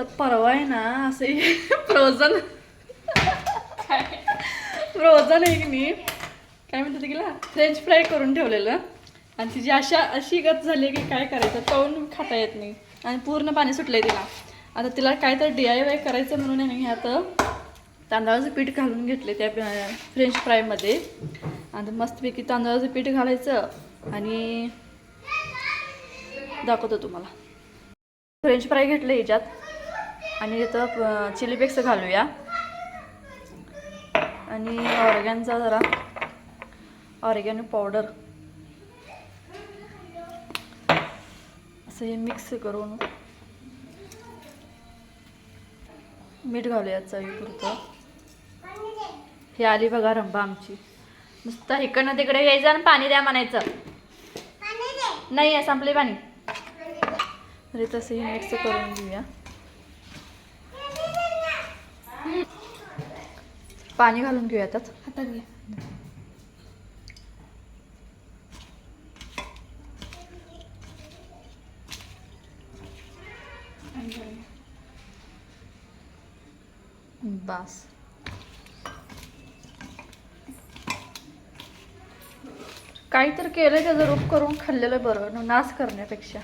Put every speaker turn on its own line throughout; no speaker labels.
तर परवा आहे ना असे फ्रोझन फ्रोझन आहे की मी काय म्हणते तिला? फ्रेंच फ्राय करून ठेवलेलं. आणि तिची अशा अशी गत झाली की काय करायचं तळून खाता येत नाही. आणि पूर्ण पाणी सुटलंय तिला. आता तिला काय तर डी आय वाय करायचं म्हणून आहे ना आता तांदळाचं पीठ घालून घेतले त्या फ्रेंच फ्रायमध्ये आणि मस्तपैकी तांदळाचं पीठ घालायचं आणि दाखवतो तुम्हाला. फ्रेंच फ्राय घेतले ह्याच्यात आणि इथं चिली फ्लेक्स घालूया. आणि ऑर्गॅनचा जरा ऑर्गॅनो पावडर असं हे मिक्स करून मीठ घालूया चवीपुरतं. हे आली बघा रंबा आमची. नुसतं इकडनं तिकडे यायचं आणि पाणी द्या म्हणायचं. नाही आहे संपले पाणी. तरी तसं हे मिक्स करून घेऊया. पाणी घालून घेऊया त्यात.
हातात घे.
बास. काहीतरी केलं त्याचं रूप करून खाल्लेलं बरं न- नाश करण्यापेक्षा.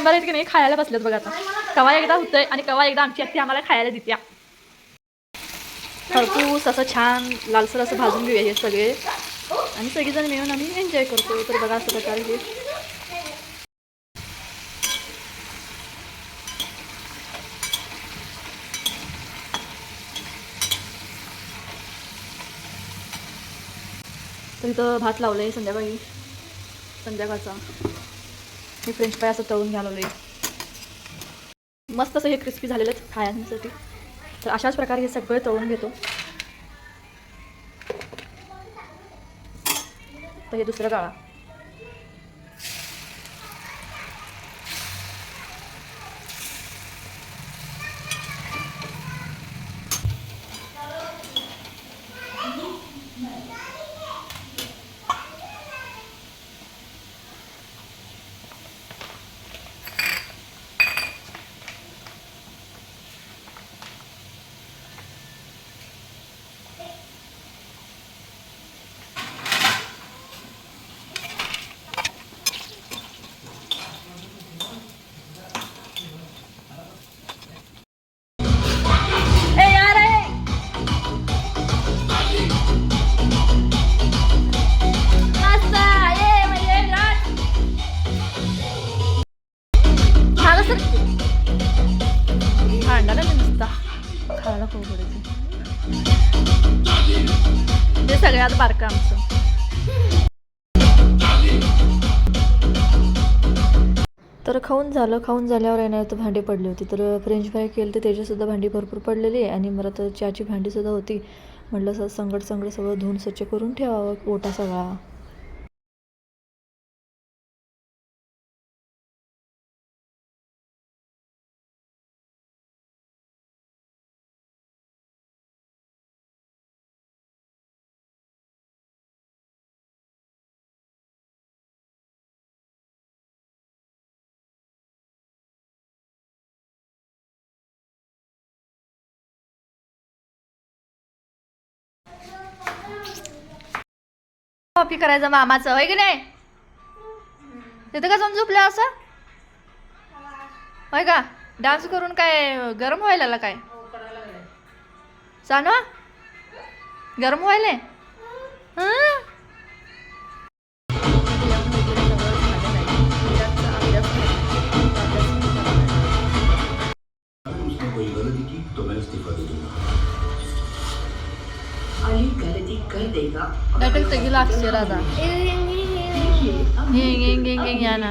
मेंबर आहेत की नाही खायला बसलेत बघा आता. कवा एकदा होतंय आणि कवा एकदा आमची आत्ती आम्हाला खायला देत्या. खरपूस असं छान लालसर असं भाजून घेऊया हे सगळे. आणि सगळेजण मिळून आम्ही एन्जॉय करतो तर बघा असं प्रकारे हे. तर इथं भात लावलं आहे संध्याकाळी संध्याकाळचा. मी फ्रेंच फ्राय असं तळून घालवलं आहे मस्त असं हे क्रिस्पी झालेलं आहे खाण्यासाठी तर अशाच प्रकारे हे सगळं तळून घेतो. तर हे दुसरं गाळा. खायला खूप पडायचं ते सगळ्यात बारकं आमचं. तर खाऊन झालं खाऊन झाल्यावर आहे ना तर भांडी पडली होती. तर फ्रेंच फ्राय केलं तर त्याचीसुद्धा भांडी भरपूर पडलेली आहे. आणि मला तर चहाची भांडीसुद्धा होती. म्हटलं असं संगट संगट सगळं धुवून स्वच्छ करून ठेवावं ओटा सगळा. कॉपी करायचं मामाचं होय की नाही? तिथं का जाऊन झोपल्या असं? होय का? डान्स करून काय गरम व्हायला काय? सांगा गरम व्हायला हं?
Dapat
tigil aksira da. Nging nging nging
nging yana.